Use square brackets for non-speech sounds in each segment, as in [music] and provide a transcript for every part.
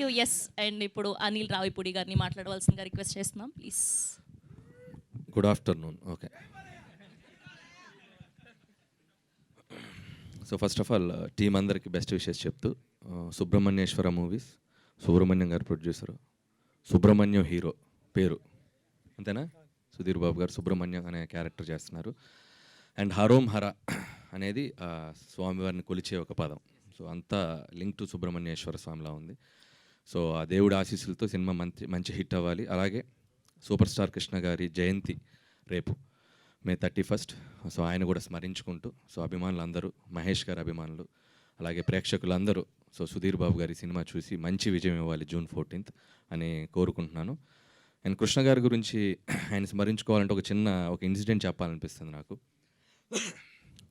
You yes and ఇప్పుడు అనిల్ రావిపూడి గారిని మాట్లాడవలసిందిగా రిక్వెస్ట్ చేస్తున్నాం. Please good afternoon okay so first of all team అందరికి బెస్ట్ విషెస్ చెప్తూ సుబ్రహ్మణ్యేశ్వర మూవీస్ సుబ్రహ్మణ్యం గారు ప్రొడ్యూసర్ సుబ్రహ్మణ్యం హీరో పేరు. అంతేనా? సుధీర్ బాబు గారు సుబ్రహ్మణ్యం అనే క్యారెక్టర్ చేస్తున్నారు. అండ్ హరోం హర అనేది స్వామివారిని కొలిచే ఒక పదం. సో అంతా లింక్ టు సుబ్రహ్మణ్యేశ్వర స్వామిలా ఉంది. సో ఆ దేవుడి ఆశీస్సులతో సినిమా మంచి మంచి హిట్ అవ్వాలి. అలాగే సూపర్ స్టార్ కృష్ణ గారి జయంతి రేపు మే థర్టీ ఫస్ట్. సో ఆయన కూడా స్మరించుకుంటూ సో అభిమానులు అందరూ మహేష్ గారి అభిమానులు అలాగే ప్రేక్షకులందరూ సో సుధీర్ బాబు గారి సినిమా చూసి మంచి విజయం ఇవ్వాలి జూన్ ఫోర్టీన్త్ అని కోరుకుంటున్నాను. అండ్ కృష్ణ గారి గురించి ఆయన స్మరించుకోవాలంటే ఒక చిన్న ఒక ఇన్సిడెంట్ చెప్పాలనిపిస్తుంది నాకు.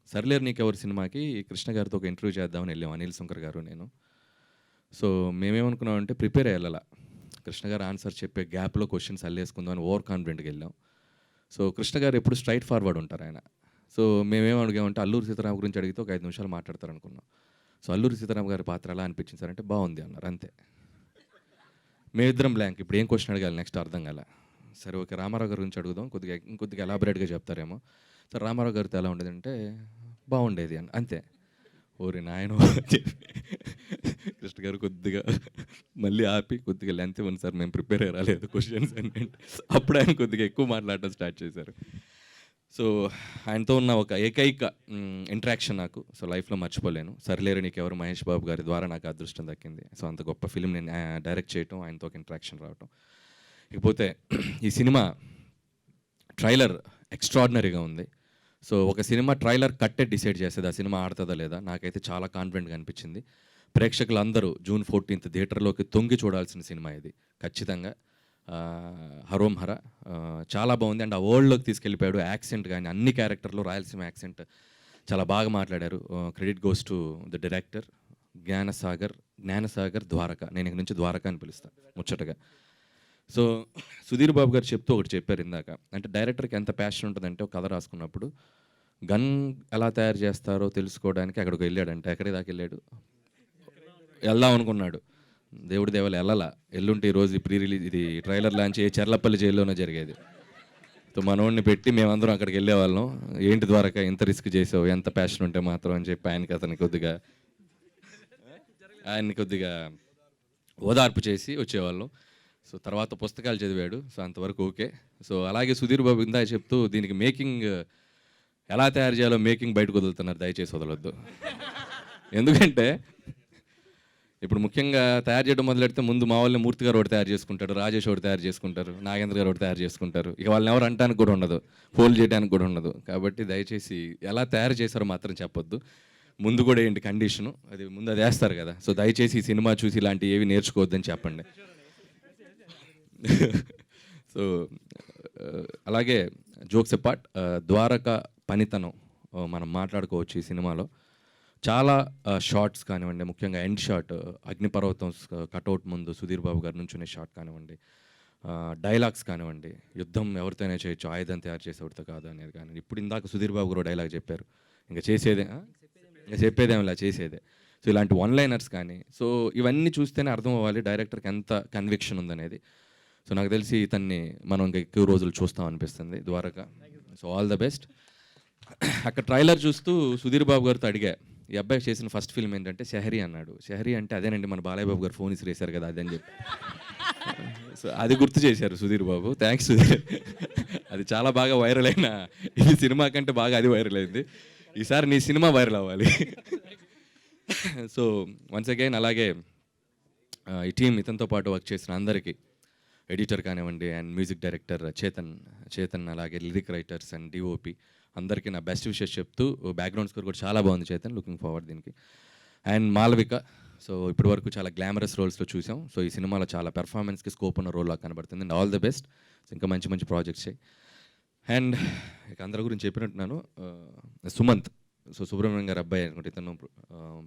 సర్లేరు నీకెవరి సినిమాకి? కృష్ణ గారితో ఒక ఇంటర్వ్యూ చేద్దామని వెళ్ళాం అనిల్ శంకర్ గారు నేను. సో మేమేమనుకున్నామంటే ప్రిపేర్ అయ్యాల కృష్ణ గారు ఆన్సర్ చెప్పే గ్యాప్లో క్వశ్చన్స్ అల్లేసుకుందాం అని ఓవర్ కాన్ఫిడెంట్గా వెళ్ళాం. సో కృష్ణ గారు ఎప్పుడు స్ట్రైట్ ఫార్వర్డ్ ఉంటారు ఆయన. సో మేమేం అడిగామంటే అల్లూరి సీతారాం గురించి అడిగితే ఒక ఐదు నిమిషాలు మాట్లాడతారు అనుకున్నాం సో అల్లూరి సీతారాం గారి పాత్ర ఎలా అనిపించింది సార్ అంటే బాగుంది అన్నారు అంతే. మేమిద్దరం బ్లాంక్ ఇప్పుడు ఏం క్వశ్చన్ అడగాలి? నెక్స్ట్ అర్థం కాల. సరే ఓకే. రామారావు గారి గురించి అడుగుదాం. కొద్దిగా ఇంకొద్దిగా ఎలాబరేట్గా చెప్తారేమో. సార్ రామారావు గారితో ఎలా ఉండేది అంటే బాగుండేది అని అంతే. ఓరి నాయన కృష్ణ గారు కొద్దిగా మళ్ళీ ఆపి కొద్దిగా లెంత్ ఇవ్వండి సార్ మేము ప్రిపేర్ రాలేదు క్వశ్చన్స్ అని అప్పుడు ఆయన కొద్దిగా ఎక్కువ మాట్లాడటం స్టార్ట్ చేశారు. సో ఆయనతో ఉన్న ఒక ఏకైక ఇంటరాక్షన్ నాకు. సో లైఫ్లో మర్చిపోలేను. సర్లేరు నీకు ఎవరు మహేష్ బాబు గారి ద్వారా నాకు అదృష్టం దక్కింది. సో అంత గొప్ప ఫిలిం నేను డైరెక్ట్ చేయటం ఆయనతో ఒక ఇంటరాక్షన్ రావటం. ఇకపోతే ఈ సినిమా ట్రైలర్ ఎక్స్ట్రాడినరీగా ఉంది. సో ఒక సినిమా ట్రైలర్ కట్టే డిసైడ్ చేసేది ఆ సినిమా ఆడుతుందా లేదా? నాకైతే చాలా కాన్ఫిడెంట్గా అనిపించింది. ప్రేక్షకులందరూ జూన్ ఫోర్టీన్త్ థియేటర్లోకి తొంగి చూడాల్సిన సినిమా ఇది. ఖచ్చితంగా. హరోం హర చాలా బాగుంది. అండ్ ఆ వరల్డ్లోకి తీసుకెళ్ళిపోయాడు యాక్సెంట్ కానీ అన్ని క్యారెక్టర్లు రాయలసీమ యాక్సెంట్ చాలా బాగా మాట్లాడారు. Credit goes to the director Gnanasagar Gnanasagar Dwaraka. నేను ఇక్కడ నుంచి ద్వారక అని పిలుస్తాను ముచ్చటగా. సో సుధీర్ బాబు గారు చెప్తూ ఒకటి చెప్పారు ఇందాక. అంటే డైరెక్టర్కి ఎంత ప్యాషన్ ఉంటుందంటే ఒక కథ రాసుకున్నప్పుడు గన్ ఎలా తయారు చేస్తారో తెలుసుకోవడానికి అక్కడికి వెళ్ళాడంటే. ఎక్కడి దాకా వెళ్ళాడు? వెళ్దాం అనుకున్నాడు. దేవుడి దేవాలు వెళ్ళాల? ఎల్లుంటే ఈ రోజు ప్రీ రిలీజ్ ఇది ట్రైలర్ లాంచ్ ఏ చెర్లపల్లి జైల్లోనే జరిగేది. సో మనోడిని పెట్టి మేమందరం అక్కడికి వెళ్ళేవాళ్ళం. ఏంటి ద్వారకా ఎంత రిస్క్ చేసావు ఎంత ప్యాషన్ ఉంటే మాత్రం అని చెప్పి ఆయనకి అతని కొద్దిగా ఆయన్ని కొద్దిగా ఓదార్పు చేసి వచ్చేవాళ్ళం. సో తర్వాత పుస్తకాలు చదివాడు సో అంతవరకు ఓకే. సో అలాగే సుధీర్ బాబు ఇందా చెప్తూ దీనికి మేకింగ్ ఎలా తయారు చేయాలో మేకింగ్ బయటకు వదులుతున్నారు దయచేసి వదలొద్దు. ఎందుకంటే ఇప్పుడు ముఖ్యంగా తయారు చేయడం మొదలెడితే ముందు మా వాళ్ళని మూర్తి గారు ఒకటి తయారు చేసుకుంటారు రాజేష్ ఒకటి తయారు చేసుకుంటారు నాగేంద్ర గారు ఒకటి తయారు చేసుకుంటారు. ఇక వాళ్ళని ఎవరు అంటానికి కూడా ఉండదు ఫోల్డ్ చేయడానికి కూడా ఉండదు. కాబట్టి దయచేసి ఎలా తయారు చేశారో మాత్రం చెప్పొద్దు. ముందు కూడా ఏంటి కండిషను? అది ముందు అది వేస్తారు కదా. సో దయచేసి ఈ సినిమా చూసి ఇలాంటి ఏవి నేర్చుకోవద్దని చెప్పండి. సో అలాగే జోక్స్ అపార్ట్ ద్వారక పనితనం మనం మాట్లాడుకోవచ్చు ఈ సినిమాలో. చాలా షార్ట్స్ కానివ్వండి ముఖ్యంగా ఎండ్ షాట్ అగ్నిపర్వతం కటౌట్ ముందు సుధీర్ బాబు గారి నుంచునే షాట్ కానివ్వండి డైలాగ్స్ కానివ్వండి యుద్ధం ఎవరితోనే చేయొచ్చు ఆయుధం తయారు చేసేవాడితో కాదు అనేది కానీ ఇప్పుడు ఇందాక సుధీర్ బాబు గారు డైలాగ్ చెప్పారు. ఇంకా చేసేదే ఇంకా చెప్పేదేం ఇలా చేసేదే. సో ఇలాంటి వన్ లైనర్స్ కానీ సో ఇవన్నీ చూస్తేనే అర్థం అవ్వాలి డైరెక్టర్కి ఎంత కన్విక్షన్ ఉందనేది. సో నాకు తెలిసి ఇతన్ని మనం ఇంకా ఎక్కువ రోజులు చూస్తాం అనిపిస్తుంది Dwaraka. So all the best అక్కడ ట్రైలర్ చూస్తూ సుధీర్ బాబు గారితో అడిగా ఈ అబ్బాయి చేసిన ఫస్ట్ ఫిల్మ్ ఏంటంటే షహరి అన్నాడు. షహరి అంటే అదేనండి మన బాలయ్య బాబు గారు ఫోన్ ఇసిరేశారు కదా అదని చెప్పి. [laughs] సో అది గుర్తు చేశారు సుధీర్ బాబు. థ్యాంక్స్ సుధీర్. అది చాలా బాగా వైరల్ అయిన ఈ సినిమా కంటే బాగా అది వైరల్ అయింది. ఈసారి నీ సినిమా వైరల్ అవ్వాలి. [laughs] సో వన్స్ అగైన్ అలాగే ఈ టీం ఇతనితో పాటు వర్క్ చేసిన అందరికీ ఎడిటర్ కానివ్వండి and music director Chetan Chetan అలాగే లిరిక్ రైటర్స్ అండ్ డిఓపి అందరికీ నా బెస్ట్ విషెస్ చెప్తూ బ్యాక్గ్రౌండ్ స్కోర్ కూడా చాలా బాగుంది చేతన్ లుకింగ్ ఫార్వర్డ్ దీనికి. అండ్ మాలవిక సో ఇప్పటి వరకు చాలా గ్లామరస్ రోల్స్లో చూసాం. సో ఈ సినిమాలో చాలా పెర్ఫార్మెన్స్కి స్కోప్ ఉన్న రోల్ లాగా కనబడుతుంది. అండ్ ఆల్ ద బెస్ట్ ఇంకా మంచి మంచి ప్రాజెక్ట్స్ అండ్ ఇక అందరి గురించి చెప్పినట్టున్నాను సుమంత్. సో సుబ్రహ్మణ్యం గారు అబ్బాయి అనుకుంటే ఇతను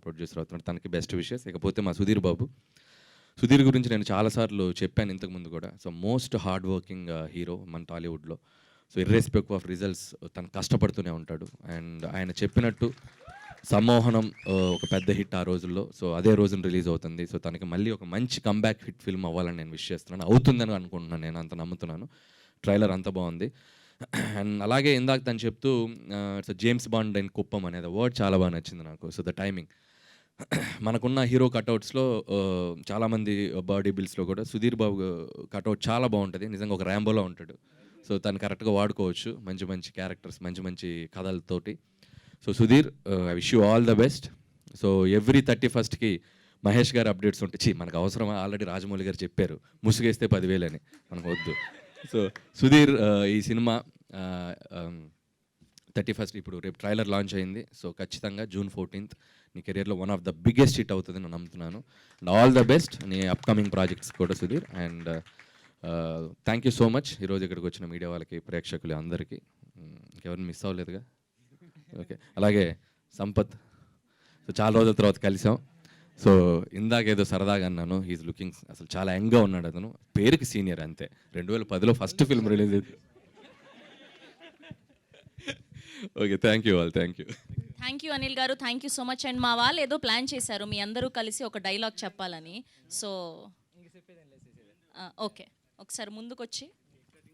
ప్రొడ్యూసర్ అవుతున్నాడు. తనకి బెస్ట్ విషెస్ ఇకపోతే మా సుధీర్ బాబు. సుధీర్ గురించి నేను చాలాసార్లు చెప్పాను ఇంతకుముందు కూడా. So most hard working hero మన టాలీవుడ్లో సో ఇర్రెస్పెక్ట్ ఆఫ్ రిజల్ట్స్ తను కష్టపడుతూనే ఉంటాడు. అండ్ ఆయన చెప్పినట్టు సమ్మోహనం uh, ఒక పెద్ద హిట్ ఆ రోజుల్లో. సో అదే రోజున రిలీజ్ అవుతుంది. సో తనకి మళ్ళీ ఒక మంచి కంబ్యాక్ హిట్ ఫిల్మ్ అవ్వాలని నేను విష్ చేస్తున్నాను. అవుతుందని అనుకుంటున్నాను. నేను అంత నమ్ముతున్నాను. ట్రైలర్ అంత బాగుంది. [clears throat] అండ్ అలాగే ఇందాక తను చెప్తూ so James Bond and Kuppam అనేది వర్డ్ చాలా బాగా నచ్చింది నాకు. సో ద టైమింగ్ మనకున్న హీరో కటౌట్స్లో చాలామంది బాడీ బిల్స్లో కూడా సుధీర్ బాబు కటౌట్ చాలా బాగుంటుంది. నిజంగా ఒక ర్యాంబోలో ఉంటాడు. సో తను కరెక్ట్గా వాడుకోవచ్చు మంచి మంచి క్యారెక్టర్స్ మంచి మంచి కథలతోటి. So Sudheer I wish you all the best so every thirty ఫస్ట్కి మహేష్ గారు అప్డేట్స్ ఉంటాయి మనకు అవసరమా? ఆల్రెడీ రాజమౌళి గారు చెప్పారు ముసుగేస్తే పదివేలు అని మనకు వద్దు. సో సుధీర్ uh, ఈ సినిమా uh, um, థర్టీ ఫస్ట్ ఇప్పుడు రేపు ట్రైలర్ లాంచ్ అయింది. సో ఖచ్చితంగా జూన్ ఫోర్టీన్త్ నీ కెరియర్లో one of the biggest hit అవుతుంది నేను నమ్ముతున్నాను. అండ్ ఆల్ ద బెస్ట్ నీ అప్కమింగ్ ప్రాజెక్ట్స్ కూడా Sudheer. And thank you so much ఈరోజు ఇక్కడికి వచ్చిన మీడియా వాళ్ళకి ప్రేక్షకులు అందరికీ. ఇంకెవరిని మిస్ అవ్వలేదుగా? ఓకే అలాగే సంపత్. సో చాలా రోజుల తర్వాత కలిసాం. సో ఇందాక ఏదో సరదాగా అన్నాను. హీస్ లుకింగ్ అసలు చాలా యంగ్గా ఉన్నాడు అతను. పేరుకి సీనియర్ అంతే. రెండు వేల పదిలో ఫస్ట్ ఫిల్మ్ రిలీజ్ అయింది. Okay thank you all thank you thank you Anil garu. Thank you so much and మా వాళ్ళు ఏదో ప్లాన్ చేశారు. మీ అందరూ కలిసి ఒక డైలాగ్ చెప్పాలని. సో ఓకే ఒకసారి ముందుకొచ్చి